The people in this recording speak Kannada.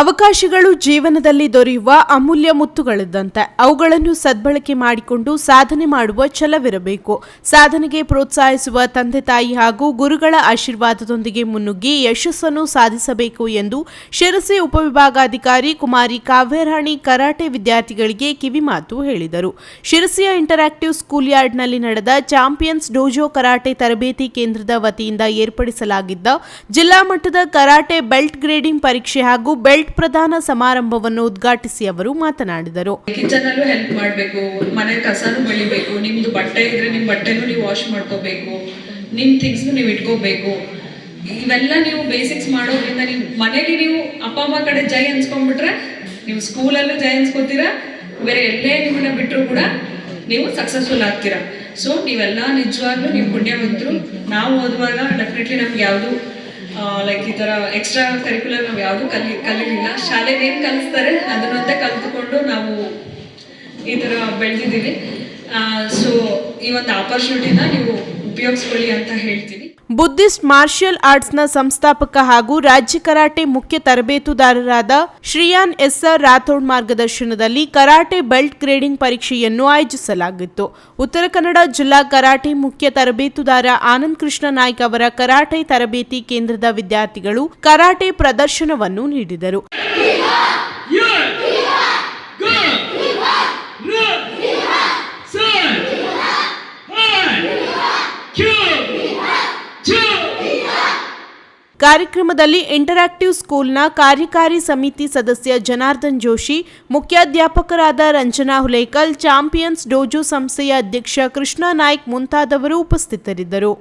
ಅವಕಾಶಗಳು ಜೀವನದಲ್ಲಿ ದೊರೆಯುವ ಅಮೂಲ್ಯ ಮುತ್ತುಗಳಿದ್ದಂತೆ ಅವುಗಳನ್ನು ಸದ್ಬಳಕೆ ಮಾಡಿಕೊಂಡು ಸಾಧನೆ ಮಾಡುವ ಛಲವಿರಬೇಕು. ಸಾಧನೆಗೆ ಪ್ರೋತ್ಸಾಹಿಸುವ ತಂದೆ ತಾಯಿ ಹಾಗೂ ಗುರುಗಳ ಆಶೀರ್ವಾದದೊಂದಿಗೆ ಮುನ್ನುಗ್ಗಿ ಯಶಸ್ಸನ್ನು ಸಾಧಿಸಬೇಕು ಎಂದು ಶಿರಸಿ ಉಪವಿಭಾಗಾಧಿಕಾರಿ ಕುಮಾರಿ ಕಾವ್ಯರಾಣಿ ಕರಾಟೆ ವಿದ್ಯಾರ್ಥಿಗಳಿಗೆ ಕಿವಿಮಾತು ಹೇಳಿದರು. ಶಿರಸಿಯ ಇಂಟರಾಕ್ಟಿವ್ ಸ್ಕೂಲ್ ಯಾರ್ಡ್ನಲ್ಲಿ ನಡೆದ ಚಾಂಪಿಯನ್ಸ್ ಡೋಜೋ ಕರಾಟೆ ತರಬೇತಿ ಕೇಂದ್ರದ ವತಿಯಿಂದ ಏರ್ಪಡಿಸಲಾಗಿದ್ದ ಜಿಲ್ಲಾ ಮಟ್ಟದ ಕರಾಟೆ ಬೆಲ್ಟ್ ಗ್ರೇಡಿಂಗ್ ಪರೀಕ್ಷೆ ಹಾಗೂ ಬೆಲ್ಟ್ ಪ್ರದಾನ ಸಮಾರಂಭವನ್ನು ಉದ್ಘಾಟಿಸಿ ಅವರು ಮಾತನಾಡಿದರು. ಕಿಚನ್ ಅಲ್ಲೂ ಹೆಲ್ಪ್ ಮಾಡಬೇಕು, ಮನೆ ಕಸನು ಬೆಳಿಬೇಕು, ನಿಮ್ದು ಬಟ್ಟೆ ಇದ್ರೆ ನಿಮ್ ಬಟ್ಟೆನೂ ನೀವು ವಾಶ್ ಮಾಡ್ಕೋಬೇಕು, ನಿಮ್ ಥಿಂಗ್ಸ್ ನೀವು ಇಟ್ಕೋಬೇಕು. ಇವೆಲ್ಲ ನೀವು ಬೇಸಿಕ್ಸ್ ಮಾಡೋದ್ರಿಂದ ನಿಮ್ ಮನೇಲಿ ನೀವು ಅಪ್ಪ, ಅಮ್ಮ ಕಡೆ ಜೈ ಅನ್ಸ್ಕೊಂಡ್ಬಿಟ್ರೆ, ನೀವು ಸ್ಕೂಲಲ್ಲೂ ಜೈ ಅನ್ಸ್ಕೋತೀರಾ? ಬೇರೆ ಎಲ್ಲೇ ನಿಮ್ಮನ್ನ ಬಿಟ್ಟರು ಕೂಡ ನೀವು ಸಕ್ಸಸ್ಫುಲ್ ಆಗ್ತೀರಾ. ಸೊ ನೀವೆಲ್ಲ ನಿಜವಾಗ್ಲೂ ನೀವು ಪುಣ್ಯವಂತರು. ನಾವು ಓದುವಾಗ ಡೆಫಿನೆಟ್ಲಿ ನಮ್ಗೆ ಯಾವುದು ಲೈಕ್ ಈ ಥರ ಎಕ್ಸ್ಟ್ರಾ ಕರಿಕ್ಯುಲರ್ ನಾವು ಯಾವುದು ಕಲಿ, ಕಲೀಲಿಲ್ಲ. ಶಾಲೆಗೆ ಏನು ಕಲಿಸ್ತಾರೆ ಅದನ್ನಂತೆ ಕಲಿತುಕೊಂಡು ನಾವು ಈ ಥರ ಬೆಳೆದಿದ್ದೀವಿ. ಸೊ ಈ ಒಂದು ಆಪರ್ಚುನಿಟಿನ ನೀವು ಉಪಯೋಗಿಸ್ಕೊಳ್ಳಿ ಅಂತ ಹೇಳ್ತೀನಿ. ಬುದ್ಧಿಸ್ಟ್ ಮಾರ್ಷಿಯಲ್ ಆರ್ಟ್ಸ್ನ ಸಂಸ್ಥಾಪಕ ಹಾಗೂ ರಾಜ್ಯ ಕರಾಟೆ ಮುಖ್ಯ ತರಬೇತುದಾರರಾದ ಶ್ರೀಯಾನ್ ಎಸ್ಆರ್ ರಾಥೋಡ್ ಮಾರ್ಗದರ್ಶನದಲ್ಲಿ ಕರಾಟೆ ಬೆಲ್ಟ್ ಗ್ರೇಡಿಂಗ್ ಪರೀಕ್ಷೆಯನ್ನು ಆಯೋಜಿಸಲಾಗಿತ್ತು ಉತ್ತರ ಕನ್ನಡ ಜಿಲ್ಲಾ ಕರಾಟೆ ಮುಖ್ಯ ತರಬೇತುದಾರ ಆನಂದ್ ಕೃಷ್ಣ ನಾಯ್ಕ್ ಅವರ ಕರಾಟೆ ತರಬೇತಿ ಕೇಂದ್ರದ ವಿದ್ಯಾರ್ಥಿಗಳು ಕರಾಟೆ ಪ್ರದರ್ಶನವನ್ನು ನೀಡಿದರು! ಕಾರ್ಯಕ್ರಮದಲ್ಲಿ ಇಂಟರಾಕ್ಟಿವ್ ಸ್ಕೂಲ್ನ ಕಾರ್ಯಕಾರಿ ಸಮಿತಿ ಸದಸ್ಯ ಜನಾರ್ದನ್ ಜೋಶಿ, ಮುಖ್ಯಾಧ್ಯಾಪಕರಾದ ರಂಜನಾ ಹುಲೇಕಲ್, ಚಾಂಪಿಯನ್ಸ್ ಡೋಜೋ ಸಂಸ್ಥೆಯ ಅಧ್ಯಕ್ಷ ಕೃಷ್ಣ ನಾಯ್ಕ್ ಮುಂತಾದವರು ಉಪಸ್ಥಿತರಿದ್ದರು.